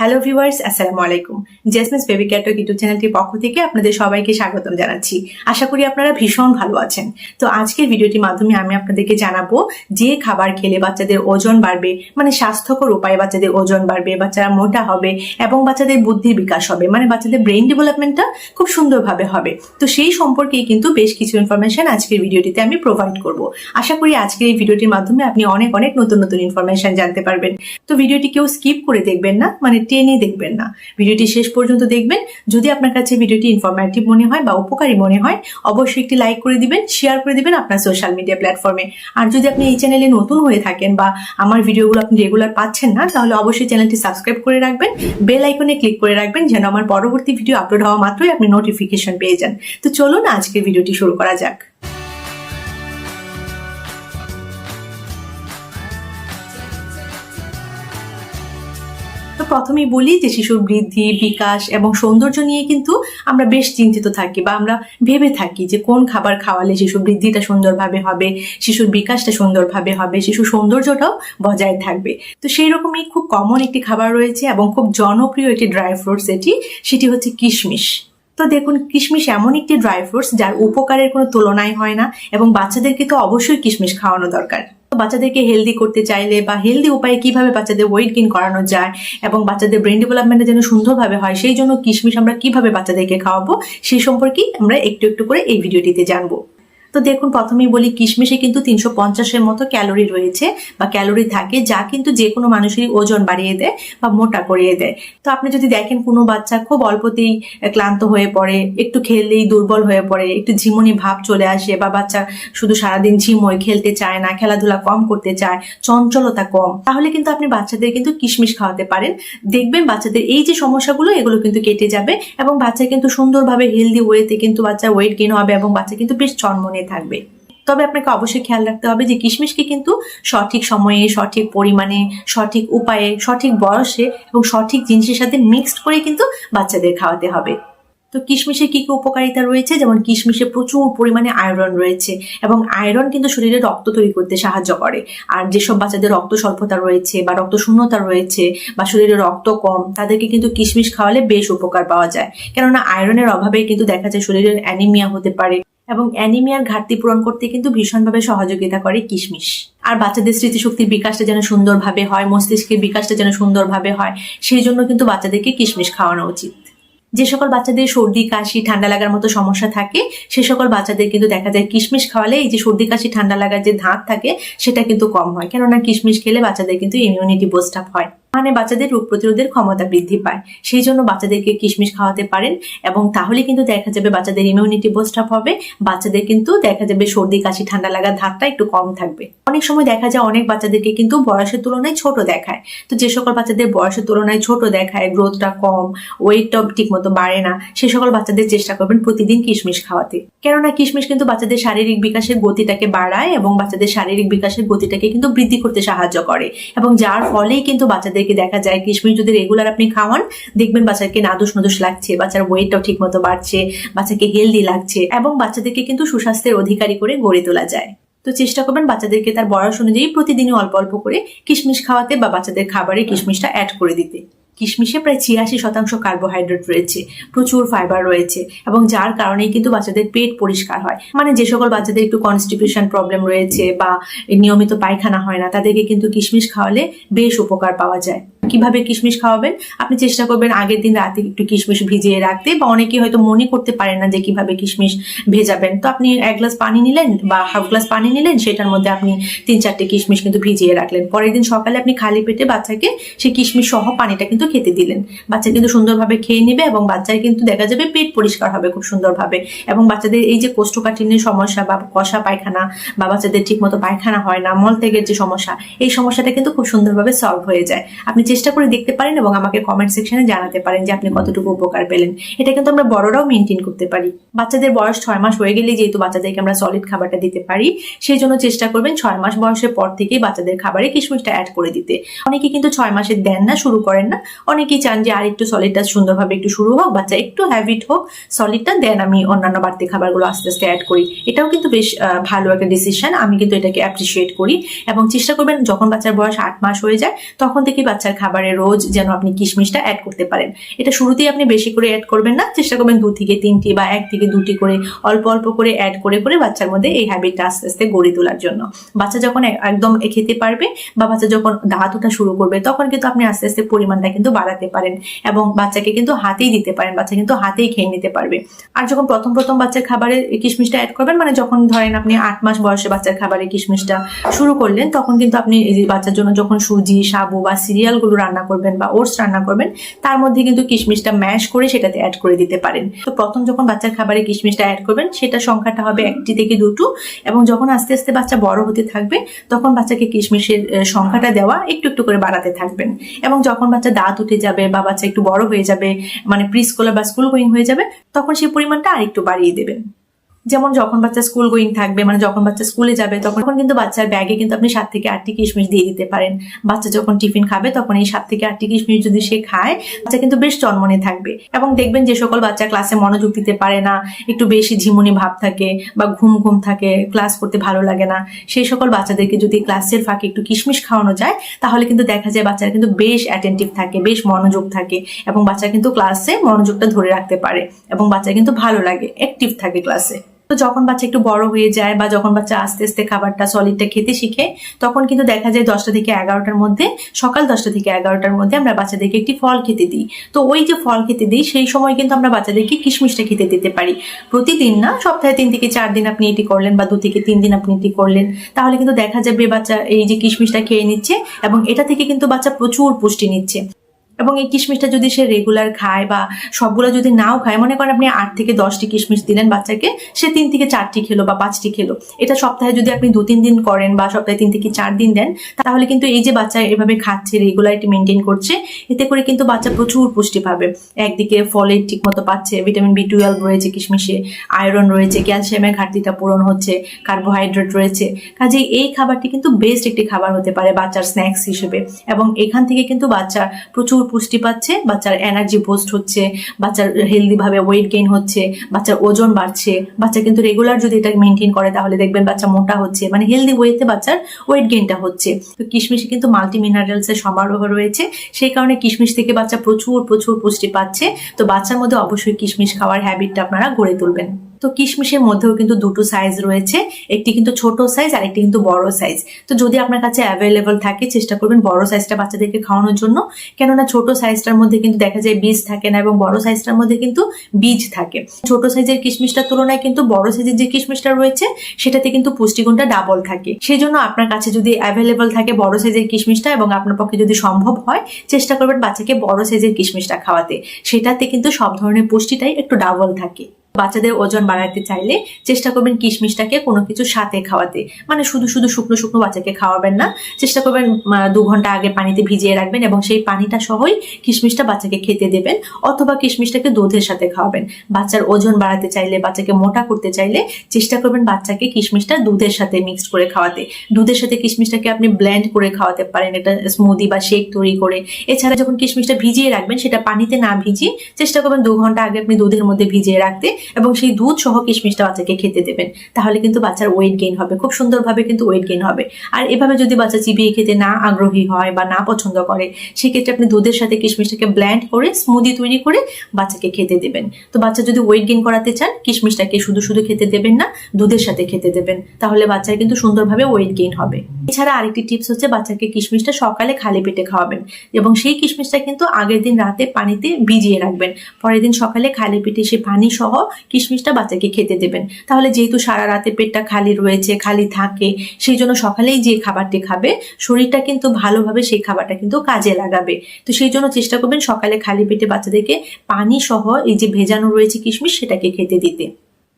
Hello viewers আসসালামু আলাইকুম জেসমিস baby ক্যাটক YouTube চ্যানেলটির পক্ষ থেকে আপনাদের সবাইকে স্বাগতম জানাচ্ছি। আশা করি আপনারা ভীষণ ভালো আছেন। তো আজকের ভিডিওটির মাধ্যমে আমি আপনাদেরকে জানাব যে খাবার খেলে বাচ্চাদের ওজন বাড়বে মানে স্বাস্থ্যকর উপায়ে বাচ্চাদের ওজন বাড়বে, বাচ্চারা মোটা হবে এবং বাচ্চাদের বুদ্ধির বিকাশ হবে মানে বাচ্চাদের ব্রেন ডেভেলপমেন্টটা খুব সুন্দরভাবে হবে। তো সেই সম্পর্কেই কিন্তু বেশ কিছু ইনফরমেশন আজকের ভিডিওটিতে আমি প্রোভাইড করব। আশা করি আজকের এই ভিডিওটির মাধ্যমে আপনি অনেক অনেক নতুন নতুন ইনফরমেশন জানতে পারবেন। তো ভিডিওটি কেউ স্কিপ করে দেখবেন না মানে টেনে দেখবেন না। ভিডিওটি শেষ পর্যন্ত দেখবেন। যদি আপনার কাছে ভিডিওটি ইনফরমেটিভ মনে হয় বা উপকারী মনে হয়, অবশ্যই একটি লাইক করে দিবেন শেয়ার করে দিবেন আপনার সোশ্যাল মিডিয়া প্ল্যাটফর্মে আর যদি আপনি এই চ্যানেলে নতুন হয়ে থাকেন বা আমার ভিডিওগুলো আপনি রেগুলার পাচ্ছেন না, তাহলে অবশ্যই চ্যানেলটি সাবস্ক্রাইব করে রাখবেন। বেল আইকনে ক্লিক করে রাখবেন যেন আমার পরবর্তী ভিডিও আপলোড হওয়া মাত্রই আপনি নোটিফিকেশন পেয়ে যান। তো চলুন আজকের ভিডিওটি শুরু করা যাক। প্রথমেই বলি যে শিশুর বৃদ্ধি, বিকাশ এবং সৌন্দর্য নিয়ে কিন্তু আমরা বেশ চিন্তিত থাকি বা আমরা ভেবে থাকি যে কোন খাবার খাওয়ালে শিশুর বৃদ্ধিটা সুন্দরভাবে হবে, শিশুর বিকাশটা সুন্দরভাবে হবে, শিশুর সৌন্দর্যটাও বজায় থাকবে। তো সেই রকমই খুব কমন একটি খাবার রয়েছে এবং খুব জনপ্রিয় একটি ড্রাই ফ্রুটস এটি, সেটি হচ্ছে কিশমিশ। তো দেখুন, কিশমিশ এমন একটি ড্রাই ফ্রুটস যার উপকারের কোনো তুলনাই হয় না এবং বাচ্চাদেরকে তো অবশ্যই কিশমিশ খাওয়ানো দরকার। বাচ্চাদেরকে হেলদি করতে চাইলে বা হেলদি উপায়ে কীভাবে বাচ্চাদের ওয়েট গেইন করানো যায় এবং বাচ্চাদের ব্রেন ডেভেলপমেন্টে যেন সুন্দরভাবে হয়, সেই জন্য কিশমিশ আমরা কীভাবে বাচ্চাদেরকে খাওয়াবো সেই সম্পর্কেই আমরা একটু একটু করে এই ভিডিওটিতে জানব। তো দেখুন, প্রথমেই বলি কিশমিশে কিন্তু তিনশো পঞ্চাশের মতো ক্যালোরি রয়েছে বা ক্যালোরি থাকে, যা কিন্তু যে কোনো মানুষেরই ওজন বাড়িয়ে দেয় বা মোটা করিয়ে দেয়। তো আপনি যদি দেখেন কোনো বাচ্চা খুব অল্পতেই ক্লান্ত হয়ে পড়ে, একটু খেললেই দুর্বল হয়ে পড়ে, একটু ঝিমুনি ভাব চলে আসে বা বাচ্চা শুধু সারাদিন ঝিমোয়, খেলতে চায় না, খেলাধুলা কম করতে চায়, চঞ্চলতা কম, তাহলে কিন্তু আপনি বাচ্চাদের কিন্তু কিশমিশ খাওয়াতে পারেন। দেখবেন বাচ্চাদের এই যে সমস্যাগুলো, এগুলো কিন্তু কেটে যাবে এবং বাচ্চা কিন্তু সুন্দরভাবে হেলদি ওয়েতে কিন্তু বাচ্চা ওয়েট গেইন হবে এবং বাচ্চা কিন্তু বেশ চনমনে থাকবে। তবে আপনাকে অবশ্যই খেয়াল রাখতে হবে যে কিশমিশকে কিন্তু সঠিক সময়ে, সঠিক পরিমাণে, সঠিক উপায়ে, সঠিক বয়সে এবং সঠিক জিনিসের সাথে মিক্সড করে কিন্তু বাচ্চাদের খাওয়াতে হবে। তো কিশমিশে কি কি উপকারিতা রয়েছে? যেমন কিশমিশে প্রচুর পরিমাণে আয়রন রয়েছে এবং আয়রন কিন্তু শরীরে রক্ত তৈরি করতে সাহায্য করে। আর যেসব বাচ্চাদের রক্ত স্বল্পতা রয়েছে বা রক্ত শূন্যতা রয়েছে বা শরীরে রক্ত কম, তাদেরকে কিন্তু কিশমিশ খাওয়ালে বেশ উপকার পাওয়া যায়। কেননা আয়রনের অভাবে কিন্তু দেখা যায় শরীরের অ্যানিমিয়া হতে পারে। এবং অ্যানিমিয়ার ঘাটতি পূরণ করতে কিন্তু ভীষণভাবে সহযোগিতা করে কিশমিশ। আর বাচ্চাদের স্মৃতিশক্তির বিকাশটা যেন সুন্দরভাবে হয়, মস্তিষ্কের বিকাশটা যেন সুন্দরভাবে হয়, সেই জন্য কিন্তু বাচ্চাদেরকে কিশমিশ খাওয়ানো উচিত। যে সকল বাচ্চাদের সর্দি, কাশি, ঠান্ডা লাগার মতো সমস্যা থাকে, সে সকল বাচ্চাদের কিন্তু দেখা যায় কিশমিশ খাওয়ালে এই যে সর্দি, কাশি, ঠান্ডা লাগার যে ধাত থাকে, সেটা কিন্তু কম হয়। কেননা কিশমিশ খেলে বাচ্চাদের কিন্তু ইমিউনিটি বুস্ট হয়। মানে বাচ্চাদের রোগ প্রতিরোধের ক্ষমতা বৃদ্ধি পায়। সেই জন্য বাচ্চাদেরকে কিশমিশ খাওয়াতে পারেন এবং তাহলে কিন্তু দেখা যাবে বাচ্চাদের ইমিউনিটি বুস্ট আপ হবে। বাচ্চাদের কিন্তু দেখা যাবে সর্দি, কাশি, ঠান্ডা লাগার ধারটা একটু কম থাকবে। অনেক সময় দেখা যায় অনেক বাচ্চাদেরকে কিন্তু বয়সের তুলনায় ছোট দেখায়। তো যে সকল বাচ্চাদের বয়সের তুলনায় ছোট দেখায় গ্রোথটা কম ওয়েটটা ঠিক মতো বাড়ে না, সে সকল বাচ্চাদের চেষ্টা করবেন প্রতিদিন কিশমিশ খাওয়াতে। কেননা কিশমিশ কিন্তু বাচ্চাদের শারীরিক বিকাশের গতিটাকে বাড়ায় এবং বাচ্চাদের শারীরিক বিকাশের গতিটাকে কিন্তু বৃদ্ধি করতে সাহায্য করে এবং যার ফলেই কিন্তু বাচ্চাদের বাচ্চাদেরকে দেখা যায়, কিশমিশ যদি রেগুলার আপনি খাওয়ান, দেখবেন বাচ্চাকে নাদুস নদুস লাগছে, বাচ্চার ওয়েটটাও ঠিক মতো বাড়ছে, বাচ্চাকে হেলদি লাগছে এবং বাচ্চাদেরকে কিন্তু সুস্বাস্থ্যের অধিকারী করে গড়ে তোলা যায়। তো চেষ্টা করবেন বাচ্চাদেরকে তার বয়স অনুযায়ী প্রতিদিনই অল্প অল্প করে কিশমিশ খাওয়াতে বা বাচ্চাদের খাবারে কিশমিশটা অ্যাড করে দিতে। কিশমিশে প্রায় ছিয়াশি শতাংশ কার্বোহাইড্রেট রয়েছে, প্রচুর ফাইবার রয়েছে এবং যার কারণেই কিন্তু বাচ্চাদের পেট পরিষ্কার হয়। মানে যে সকল বাচ্চাদের একটু কনস্টিপিউশন প্রবলেম রয়েছে বা নিয়মিত পায়খানা হয় না, তাদেরকে কিন্তু কিশমিশ খাওয়ালে বেশ উপকার পাওয়া যায়। কীভাবে কিশমিশ খাওয়াবেন, আপনি চেষ্টা করবেন আগের দিন রাতে একটু কিশমিশ ভিজিয়ে রাখতে বা অনেকে হয়তো মনে করতে পারেন না যে কীভাবে কিশমিশ ভেজাবেন। তো আপনি এক গ্লাস পানি নিলেন বা হাফ গ্লাস পানি নিলেন, সেটার মধ্যে আপনি তিন চারটে কিশমিশ কিন্তু ভিজিয়ে রাখলেন। পরের দিন সকালে আপনি খালি পেটে বাচ্চাকে সেই কিশমিশ সহ পানিটা কিন্তু খেতে দিলেন। বাচ্চা কিন্তু সুন্দরভাবে খেয়ে নেবে এবং বাচ্চার কিন্তু দেখা যাবে পেট পরিষ্কার হবে খুব সুন্দরভাবে। এবং বাচ্চাদের এই যে কোষ্ঠকাঠিন্যের সমস্যা বা কষা পায়খানা বা বাচ্চাদের ঠিকমতো পায়খানা হয় না, মল ত্যাগের যে সমস্যা, এই সমস্যাটা কিন্তু খুব সুন্দরভাবে সলভ হয়ে যায়। আপনি চেষ্টা করে দেখতে পারেন এবং আমাকে কমেন্ট সেকশনে জানাতে পারেন যে আপনি কতটুকু উপকার পেলেন। এটা কিন্তু আমরা বড়রাও মেনটেন করতে পারি। বাচ্চাদের বয়স ছয় মাস হয়ে গেলেই যেহেতু বাচ্চাদেরকে আমরা সলিড খাবারটা দিতে পারি সেই জন্য চেষ্টা করবেন ছয় মাস বয়সের পর থেকেই বাচ্চাদের খাবারে কিশমিশটা অ্যাড করে দিতে। অনেকে কিন্তু ছয় মাসের দেন না, শুরু করেন না। অনেকেই চান যে আর একটু সলিডটা সুন্দরভাবে একটু শুরু হোক, বাচ্চা একটু হ্যাবিট হোক সলিডটা দেন আমি অন্যান্য বাড়তি খাবারগুলো আস্তে আস্তে অ্যাড করি। এটাও কিন্তু বেশ ভালো একটা ডিসিশন আমি কিন্তু এটাকে অ্যাপ্রিসিয়েট করি এবং চেষ্টা করবেন যখন বাচ্চার বয়স আট মাস হয়ে যায়, তখন থেকে বাচ্চার খাবার খাবারে রোজ যেন আপনি কিশমিশটা অ্যাড করতে পারেন। এটা শুরুতেই আপনি বেশি করে অ্যাড করবেন না, চেষ্টা করবেন দু থেকে তিনটি বা এক থেকে দুটি করে অল্প অল্প করে অ্যাড করে করে বাচ্চার মধ্যে এই হ্যাবিটটা আস্তে আস্তে গড়ে তোলার জন্য। বাচ্চা যখন একদম খেতে পারবে বা বাচ্চা যখন দাঁত ওঠা শুরু করবে, তখন কিন্তু আপনি আস্তে আস্তে পরিমাণটা কিন্তু বাড়াতে পারেন এবং বাচ্চাকে কিন্তু হাতেই দিতে পারেন, বাচ্চা কিন্তু হাতেই খেয়ে নিতে পারবে। আর যখন প্রথম প্রথম বাচ্চার খাবারে কিশমিশটা অ্যাড করবেন মানে যখন ধরেন আপনি আট মাস বয়সে বাচ্চার খাবারে কিশমিশটা শুরু করলেন, তখন কিন্তু আপনি বাচ্চার জন্য যখন সুজি, সাবু বা সিরিয়ালগুলো রান্না করবেন বা ওটস রান্না করবেন, তার মধ্যে কিন্তু কিশমিশটা ম্যাশ করে সেটাতে অ্যাড করে দিতে পারেন। তো প্রথম যখন বাচ্চার খাবারে কিশমিশটা অ্যাড করবেন, সেটা সংখ্যাটা হবে একটি থেকে দুটো এবং যখন আস্তে আস্তে বাচ্চা বড় হতে থাকবে, তখন বাচ্চাকে কিশমিশের সংখ্যাটা দেওয়া একটু একটু করে বাড়াতে থাকবেন। এবং যখন বাচ্চা দাঁত উঠে যাবে বা বাচ্চা একটু বড় হয়ে যাবে মানে প্রি স্কুলে বা স্কুল গোয়িং হয়ে যাবে, তখন সেই পরিমাণটা আরেকটু বাড়িয়ে দেবেন। যেমন যখন বাচ্চা স্কুল গোয়িং থাকবে মানে যখন বাচ্চা স্কুলে যাবে, তখন কিন্তু বাচ্চার ব্যাগে কিন্তু আপনি সাত থেকে আটটি কিশমিশ দিয়ে দিতে পারেন। বাচ্চা যখন টিফিন খাবে, তখন এই সাত থেকে আটটি কিশমিশ যদি সে খায়, বাচ্চা কিন্তু বেশ চনমনে থাকবে। এবং দেখবেন যে সকল বাচ্চা ক্লাসে মনোযোগ দিতে পারে না, একটু বেশি ঝিমুনি ভাব থাকে বা ঘুম ঘুম থাকে ক্লাস করতে ভালো লাগে না। সেই সকল বাচ্চাদেরকে যদি ক্লাসের ফাঁকে একটু কিশমিশ খাওয়ানো যায়, তাহলে কিন্তু দেখা যায় বাচ্চারা কিন্তু বেশ অ্যাটেন্টিভ থাকে, বেশ মনোযোগ থাকে এবং বাচ্চা কিন্তু ক্লাসে মনোযোগটা ধরে রাখতে পারে এবং বাচ্চা কিন্তু ভালো লাগে অ্যাক্টিভ থাকে ক্লাসে তো যখন বাচ্চা একটু বড় হয়ে যায় বা যখন বাচ্চা আস্তে আস্তে খাবারটা সলিডটা খেতে শিখে, তখন কিন্তু দেখা যায় দশটা থেকে এগারোটার মধ্যে, সকাল দশটা থেকে এগারোটার মধ্যে আমরা বাচ্চাদেরকে একটি ফল খেতে দিই। তো ওই যে ফল খেতে দিই, সেই সময় কিন্তু আমরা বাচ্চাদেরকে কিশমিশটা খেতে দিতে পারি। প্রতিদিন না, সপ্তাহে তিন থেকে চার দিন আপনি এটি করলেন বা দু থেকে তিন দিন আপনি এটি করলেন, তাহলে কিন্তু দেখা যাবে বাচ্চা এই যে কিশমিশটা খেয়ে নিচ্ছে এবং এটা থেকে কিন্তু বাচ্চা প্রচুর পুষ্টি নিচ্ছে। এবং এই কিশমিশটা যদি সে রেগুলার খায় বা সবগুলো যদি নাও খায়, মনে করেন আপনি আট থেকে দশটি কিশমিশ দিলেন বাচ্চাকে, সে তিন থেকে চারটি খেলো বা পাঁচটি খেলো। এটা সপ্তাহে যদি আপনি দু তিন দিন করেন বা সপ্তাহে তিন থেকে চার দিন দেন, তাহলে কিন্তু এই যে বাচ্চা এভাবে খাচ্ছে রেগুলারিটি মেনটেন করছে, এতে করে কিন্তু বাচ্চা প্রচুর পুষ্টি পাবে। একদিকে ফলের ঠিক মতো পাচ্ছে ভিটামিন বি টুয়েলভ রয়েছে কিশমিশে আয়রন রয়েছে, ক্যালসিয়ামের ঘাটতিটা পূরণ হচ্ছে কার্বোহাইড্রেট রয়েছে। কাজেই এই খাবারটি কিন্তু বেস্ট একটি খাবার হতে পারে বাচ্চার স্ন্যাক্স হিসেবে। এবং এখান থেকে কিন্তু বাচ্চা প্রচুর পুষ্টি পাচ্ছে, বাচ্চার এনার্জি বুস্ট হচ্ছে, বাচ্চার হেলদি ভাবে ওয়েট গেইন হচ্ছে, বাচ্চার ওজন বাড়ছে, বাচ্চা কিন্তু রেগুলার যদি এটা মেনটেন করে তাহলে দেখবেন বাচ্চা মোটা হচ্ছে মানে হেলদি ওয়েতে বাচ্চার ওয়েট গেইনটা হচ্ছে। তো কিশমিশে কিন্তু মাল্টি মিনারেলস এর সমারোহ রয়েছে, সেই কারণে কিশমিশ থেকে বাচ্চা প্রচুর প্রচুর পুষ্টি পাচ্ছে। তো বাচ্চার মধ্যে অবশ্যই কিশমিশ খাওয়ার হ্যাবিটটা আপনারা গড়ে তুলবেন। তো কিশমিশের মধ্যেও কিন্তু দুটো সাইজ রয়েছে। একটি কিন্তু ছোট সাইজ আর একটি কিন্তু বড় সাইজ তো যদি আপনার কাছে অ্যাভেলেবল থাকে, চেষ্টা করবেন বড় সাইজটা বাচ্চাদেরকে খাওয়ানোর জন্য। কেননা ছোট সাইজটার মধ্যে কিন্তু দেখা যায় বীজ থাকে না এবং বড় সাইজটার মধ্যে কিন্তু বীজ থাকে। ছোট সাইজের কিশমিশটার তুলনায় কিন্তু বড় সাইজের যে কিশমিশটা রয়েছে, সেটাতে কিন্তু পুষ্টিগুণটা ডাবল থাকে। সেই জন্য আপনার কাছে যদি অ্যাভেলেবল থাকে বড় সাইজের কিশমিশটা এবং আপনার পক্ষে যদি সম্ভব হয়, চেষ্টা করবেন বাচ্চাকে বড় সাইজের কিশমিশটা খাওয়াতে। সেটাতে কিন্তু সব ধরনের পুষ্টিটাই একটু ডাবল থাকে। বাচ্চাদের ওজন বাড়াতে চাইলে চেষ্টা করবেন কিশমিশটাকে কোনো কিছু সাথে খাওয়াতে। মানে শুধু শুধু শুকনো শুকনো বাচ্চাকে খাওয়াবেন না, চেষ্টা করবেন দু ঘণ্টা আগে পানিতে ভিজিয়ে রাখবেন এবং সেই পানিটা সহই কিশমিশটা বাচ্চাকে খেতে দেবেন অথবা কিশমিশটাকে দুধের সাথে খাওয়াবেন। বাচ্চার ওজন বাড়াতে চাইলে, বাচ্চাকে মোটা করতে চাইলে চেষ্টা করবেন বাচ্চাকে কিশমিশটা দুধের সাথে মিক্সড করে খাওয়াতে। দুধের সাথে কিশমিশটাকে আপনি ব্ল্যান্ড করে খাওয়াতে পারেন এটা স্মুদি বা শেক তৈরি করে। এছাড়া যখন কিশমিশটা ভিজিয়ে রাখবেন, সেটা পানিতে না ভিজিয়ে চেষ্টা করবেন দু ঘণ্টা আগে আপনি দুধের মধ্যে ভিজিয়ে রাখতে। এবং সেই দুধ সহ কিশমিশটা বাচ্চাকে খেতে দেবেন। তাহলে কিন্তু বাচ্চার ওয়েট গেইন হবে, খুব সুন্দরভাবে কিন্তু ওয়েট গেইন হবে। আর এভাবে যদি বাচ্চা চিবিয়ে খেতে না আগ্রহী হয় বা না পছন্দ করে, সেক্ষেত্রে আপনি দুধের সাথে কিশমিশটাকে ব্ল্যান্ড করে স্মুদি তৈরি করে বাচ্চাকে খেতে দেবেন। তো বাচ্চা যদি ওয়েট গেইন করাতে চান, কিশমিশটাকে শুধু শুধু খেতে দেবেন না, দুধের সাথে খেতে দেবেন। তাহলে বাচ্চার কিন্তু সুন্দরভাবে ওয়েট গেইন হবে। এছাড়া আরেকটি টিপস হচ্ছে বাচ্চাকে কিশমিশটা সকালে খালি পেটে খাওয়াবেন এবং সেই কিশমিশটা কিন্তু আগের দিন রাতে পানিতে ভিজিয়ে রাখবেন। পরের দিন সকালে খালি পেটে সে পানি সহ কিশমিশটা বাচ্চাকে খেতে দেবেন। তাহলে যেহেতু সারা রাতে পেটটা খালি রয়েছে, খালি থাকে, সেই জন্য সকালেই যে খাবারটি খাবে, শরীরটা কিন্তু ভালোভাবে সেই খাবারটা কিন্তু কাজে লাগাবে। তো সেই জন্য চেষ্টা করবেন সকালে খালি পেটে বাচ্চাদেরকে পানি সহ এই যে ভেজানো রয়েছে কিশমিশ, সেটাকে খেতে দিতে।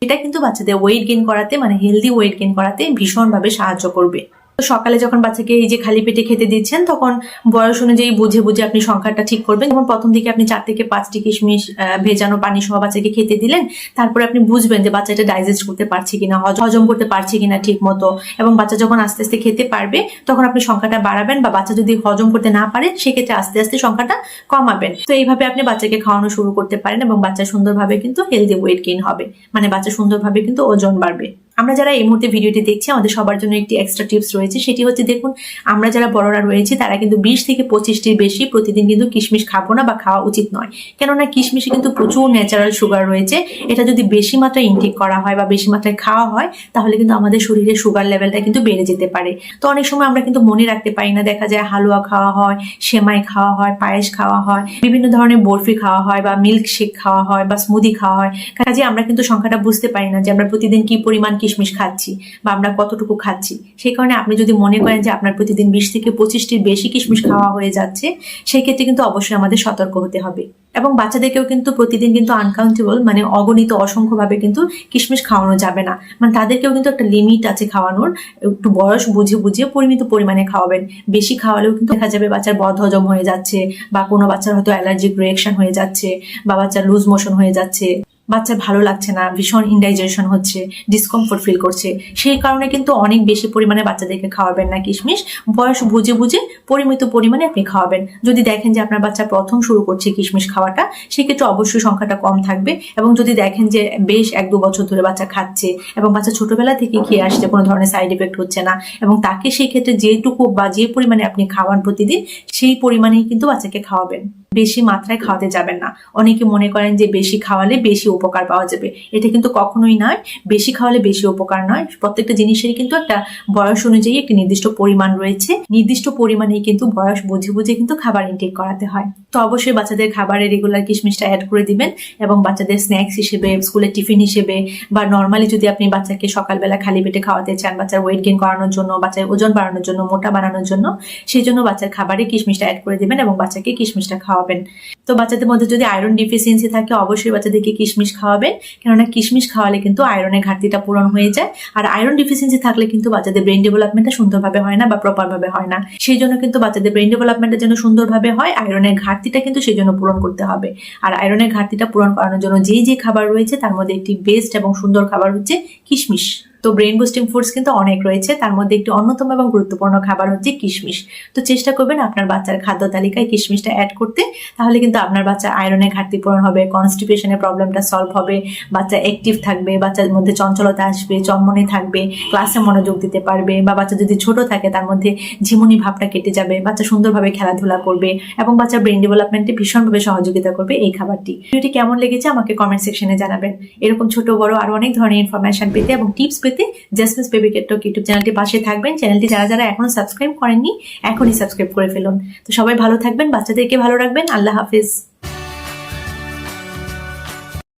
এটা কিন্তু বাচ্চাদের ওয়েট গেইন করাতে মানে হেলদি ওয়েট গেইন করাতে ভীষণভাবে সাহায্য করবে। সকালে যখন বাচ্চাকে এই যে খালি পেটে খেতে দিচ্ছেন, তখন বয়স অনুযায়ী বুঝে বুঝে আপনি সংখ্যাটা ঠিক করবেন। যেমন প্রথম দিকে আপনি চার থেকে পাঁচটি কিশমিশ ভেজানো পানি সহ বাচ্চাকে খেতে দিলেন, তারপরে আপনি বুঝবেন যে বাচ্চাটা ডাইজেস্ট করতে পারছে কিনা হজম করতে পারছে কিনা ঠিক মতো এবং বাচ্চা যখন আস্তে আস্তে খেতে পারবে, তখন আপনি সংখ্যাটা বাড়াবেন বা বাচ্চা যদি হজম করতে না পারে, সেক্ষেত্রে আস্তে আস্তে সংখ্যাটা কমাবেন। তো এইভাবে আপনি বাচ্চাকে খাওয়ানো শুরু করতে পারেন এবং বাচ্চা সুন্দরভাবে কিন্তু হেলদি ওয়েট গেইন হবে। মানে বাচ্চা সুন্দরভাবে কিন্তু ওজন বাড়বে। আমরা যারা এই মুহূর্তে ভিডিওটি দেখছি, আমাদের সবার জন্য একটি এক্সট্রা টিপস রয়েছে। সেটি হচ্ছে দেখুন, আমরা যারা বড়রা রয়েছি, তারা কিন্তু বিশ থেকে পঁচিশটির বেশি প্রতিদিন কিন্তু কিশমিশ খাব না বা খাওয়া উচিত নয়। কেননা কিশমিশে কিন্তু প্রচুর ন্যাচারাল সুগার রয়েছে। এটা যদি বেশি মাত্রায় ইনটেক করা হয় বা বেশি মাত্রায় খাওয়া হয়, তাহলে কিন্তু আমাদের শরীরে সুগার লেভেলটা কিন্তু বেড়ে যেতে পারে। তো অনেক সময় আমরা কিন্তু মনে রাখতে পারি না, দেখা যায় হালুয়া খাওয়া হয়, সেমাই খাওয়া হয়, পায়েস খাওয়া হয়, বিভিন্ন ধরনের বরফি খাওয়া হয় বা মিল্ক শেক খাওয়া হয় বা স্মুদি খাওয়া হয়। কাজে আমরা কিন্তু সংখ্যাটা বুঝতে পারি না যে আমরা প্রতিদিন কি পরিমাণ কিশমিশ খাচ্ছি বা আমরা কতটুকু খাচ্ছি। সেই কারণে আপনি যদি মনে করেন যে আপনার প্রতিদিন বিশ থেকে পঁচিশটির বেশি কিশমিশ খাওয়া হয়ে যাচ্ছে, সেই ক্ষেত্রে কিন্তু অবশ্যই আমাদের সতর্ক হতে হবে। এবং বাচ্চাদেরকেও কিন্তু প্রতিদিন কিন্তু আনকাউন্টেবল মানে অগণিত অসংখ্যভাবে কিন্তু কিশমিশ খাওয়ানো যাবে না। মানে তাদেরকেও কিন্তু একটা লিমিট আছে খাওয়ানোর, একটু বয়স বুঝে বুঝে পরিমিত পরিমাণে খাওয়াবেন। বেশি খাওয়ালেও কিন্তু দেখা যাবে বাচ্চার বদ হজম হয়ে যাচ্ছে বা কোনো বাচ্চার হয়তো অ্যালার্জিক রিয়েকশন হয়ে যাচ্ছে বা বাচ্চার লুজ মোশন হয়ে যাচ্ছে। বাচ্চার ভালো লাগছে না, ভীষণ ইনডাইজেশন হচ্ছে ডিসকমফোর্ট ফিল করছে। সেই কারণে কিন্তু অনেক বেশি পরিমাণে বাচ্চাদেরকে খাওয়াবেন না কিশমিশ। বয়স বুঝে বুঝে পরিমিত পরিমাণে আপনি খাওয়াবেন। যদি দেখেন যে আপনার বাচ্চা প্রথম শুরু করছে কিশমিশ খাওয়াটা, সেক্ষেত্রে অবশ্যই সংখ্যাটা কম থাকবে। এবং যদি দেখেন যে বেশ এক দু বছর ধরে বাচ্চা খাচ্ছে এবং বাচ্চা ছোটবেলা থেকে খেয়ে আসছে, কোনো ধরনের সাইড এফেক্ট হচ্ছে না এবং তাকে সেই ক্ষেত্রে যেটুকু বা যে পরিমাণে আপনি খাওয়ান প্রতিদিন, সেই পরিমাণেই কিন্তু বাচ্চাকে খাওয়াবেন। বেশি মাত্রায় খাওয়াতে যাবেন না। অনেকে মনে করেন যে বেশি খাওয়ালে বেশি উপকার পাওয়া যাবে। এটা কিন্তু কখনোই নয়। বেশি খাওয়ালে বেশি উপকার নয়। প্রত্যেকটা জিনিসেরই কিন্তু একটা বয়স অনুযায়ী একটি নির্দিষ্ট পরিমাণ রয়েছে। নির্দিষ্ট পরিমাণেই কিন্তু বয়স বুঝে বুঝে কিন্তু খাবার ইনটেক করাতে হয়। তো অবশ্যই বাচ্চাদের খাবারে রেগুলার কিশমিশটা অ্যাড করে দিবেন এবং বাচ্চাদের স্ন্যাক্স হিসেবে স্কুলের টিফিন হিসেবে বা নর্মালি যদি আপনি বাচ্চাকে সকালবেলা খালি পেটে খাওয়াতে চান, বাচ্চার ওয়েট গেইন করানোর জন্য, বাচ্চার ওজন বাড়ানোর জন্য, মোটা বানানোর জন্য, সেই জন্য বাচ্চার খাবারে কিশমিশটা অ্যাড করে দিবেন এবং বাচ্চাকে কিশমিশটা খাওয়াবেন। তো বাচ্চাদের মধ্যে যদি আয়রন ডিফিসিয়েন্সি থাকে, অবশ্যই বাচ্চাদেরকে কিশমিশ খাওয়াবেন। কেননা কিশমিশ খাওয়ালে কিন্তু আয়রনের ঘাটতিটা পূরণ হয়ে যায়। আর আয়রন ডিফিসিয়েন্সি থাকলে কিন্তু বাচ্চাদের ব্রেন ডেভেলপমেন্টটা সুন্দরভাবে হয় না বা প্রপার ভাবে হয় না। সেই জন্য কিন্তু বাচ্চাদের ব্রেন ডেভেলপমেন্টের জন্য সুন্দরভাবে হয় আয়রনের ঘাটতিটা কিন্তু সেই জন্য পূরণ করতে হবে। আর আয়রনের ঘাটতিটা পূরণ করানোর জন্য যেই যে খাবার রয়েছে, তার মধ্যে একটি বেস্ট এবং সুন্দর খাবার হচ্ছে কিশমিশ। তো ব্রেন বুস্টিং ফুডস কিন্তু অনেক রয়েছে। তার মধ্যে একটি অন্যতম এবং গুরুত্বপূর্ণ খাবার হচ্ছে কিশমিশ। তো চেষ্টা করবেন আপনার বাচ্চার খাদ্য তালিকায় কিশমিশটা অ্যাড করতে। তাহলে কিন্তু আপনার বাচ্চা আয়রনের ঘাটতি পূরণ হবে কনস্টিপেশনের প্রবলেমটা সলভ হবে, বাচ্চা অ্যাক্টিভ থাকবে, বাচ্চার মধ্যে চঞ্চলতা আসবে চনমনে থাকবে ক্লাসে মনোযোগ দিতে পারবে বা বাচ্চা যদি ছোট থাকে তার মধ্যে ঝিমুনি ভাবটা কেটে যাবে, বাচ্চা সুন্দরভাবে খেলাধুলা করবে এবং বাচ্চার ব্রেন ডেভেলপমেন্টে ভীষণভাবে সহযোগিতা করবে এই খাবারটি। ভিডিওটি কেমন লেগেছে আমাকে কমেন্ট সেকশনে জানাবেন। এরকম ছোট, বড় আরও অনেক ধরনের ইনফরমেশন পেতে এবং টিপস পেতে জাসমিস বেবি কেটক ইউটিউব চ্যানেলটি পাশে থাকবেন। চ্যানেলটি যারা যারা এখনও সাবস্ক্রাইব করেননি, এখনই সাবস্ক্রাইব করে ফেলুন। তো সবাই ভালো থাকবেন, বাচ্চাদেরকে ভালো রাখবেন। আল্লাহ হাফিজ।